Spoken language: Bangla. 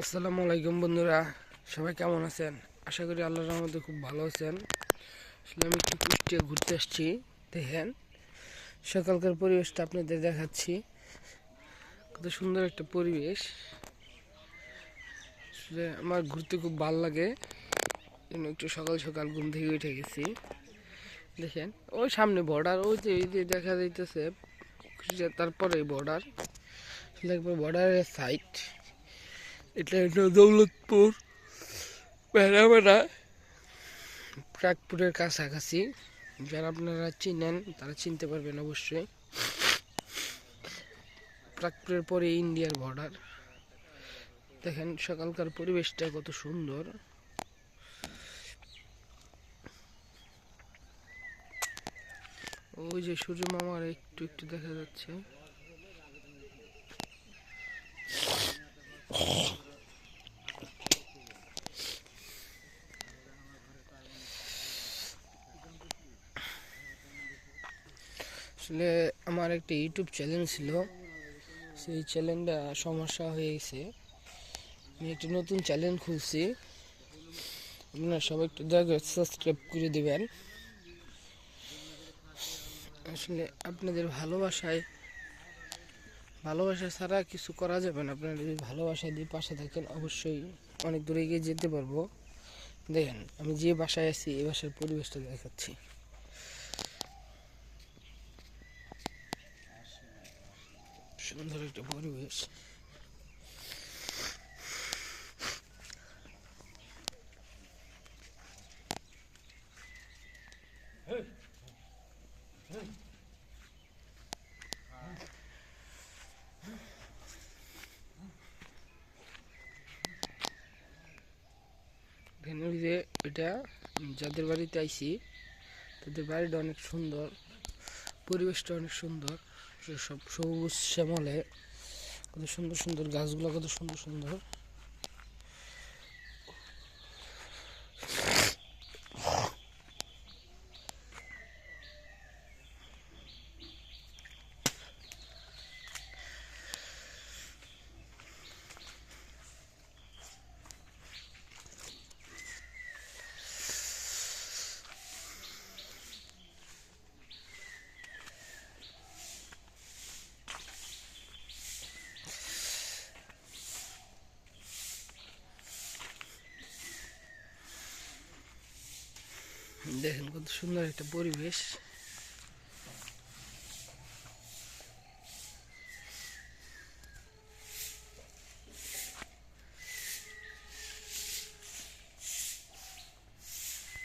আসসালামু আলাইকুম বন্ধুরা, সবাই কেমন আছেন? আশা করি আল্লাহর রহমতে খুব ভালো আছেন। আসলে আমি একটু কুষ্টিয়া ঘুরতে আসছি, দেখেন। সকালকার পরিবেশটা আপনাদের দেখাচ্ছি। কত সুন্দর একটা পরিবেশ। আসলে আমার ঘুরতে খুব ভালো লাগে। জন্য একটু সকাল সকাল ঘুম থেকে উঠে গেছি। দেখেন, ওই সামনে বর্ডার ওই যে, এই যে দেখা যাইতেছে তারপরে বর্ডার একবার বর্ডারের সাইড এটা হলো দৌলতপুর বেড়াবেড়া প্রাগপুরের কাছাকাছি যারা আপনারা চিনেন তারা চিনতে পারবেন অবশ্যই প্রাগপুরের পরে ইন্ডিয়ার বর্ডার দেখেন সকালকার পরিবেশটা কত সুন্দর ওই যে সূর্য মামার একটু একটু দেখা যাচ্ছে আসলে আমার একটা ইউটিউব চ্যানেল ছিল। সেই চ্যানেলটা সমস্যা হয়ে গেছে। আমি একটা নতুন চ্যানেল খুলছি। আপনারা সবাই একটু দয়া করে সাবস্ক্রাইব করে দেবেন। আসলে আপনাদের ভালোবাসায়, ভালোবাসা ছাড়া কিছু করা যাবে না। আপনারা যদি ভালোবাসা দিয়ে পাশে থাকেন, অবশ্যই অনেক দূরে এগিয়ে যেতে পারব। দেখেন, আমি যে বাসায় আছি, এই বাসার পরিবেশটা দেখাচ্ছি। সুন্দর একটা পরিবেশ যে এটা যাদের বাড়িতে আইছি, তাদের বাড়িটা অনেক সুন্দর, পরিবেশটা অনেক সুন্দর। সব সবুজ শ্যামলে কত সুন্দর সুন্দর গাছগুলো কত সুন্দর সুন্দর। দেখেন কত সুন্দর একটা পরিবেশ।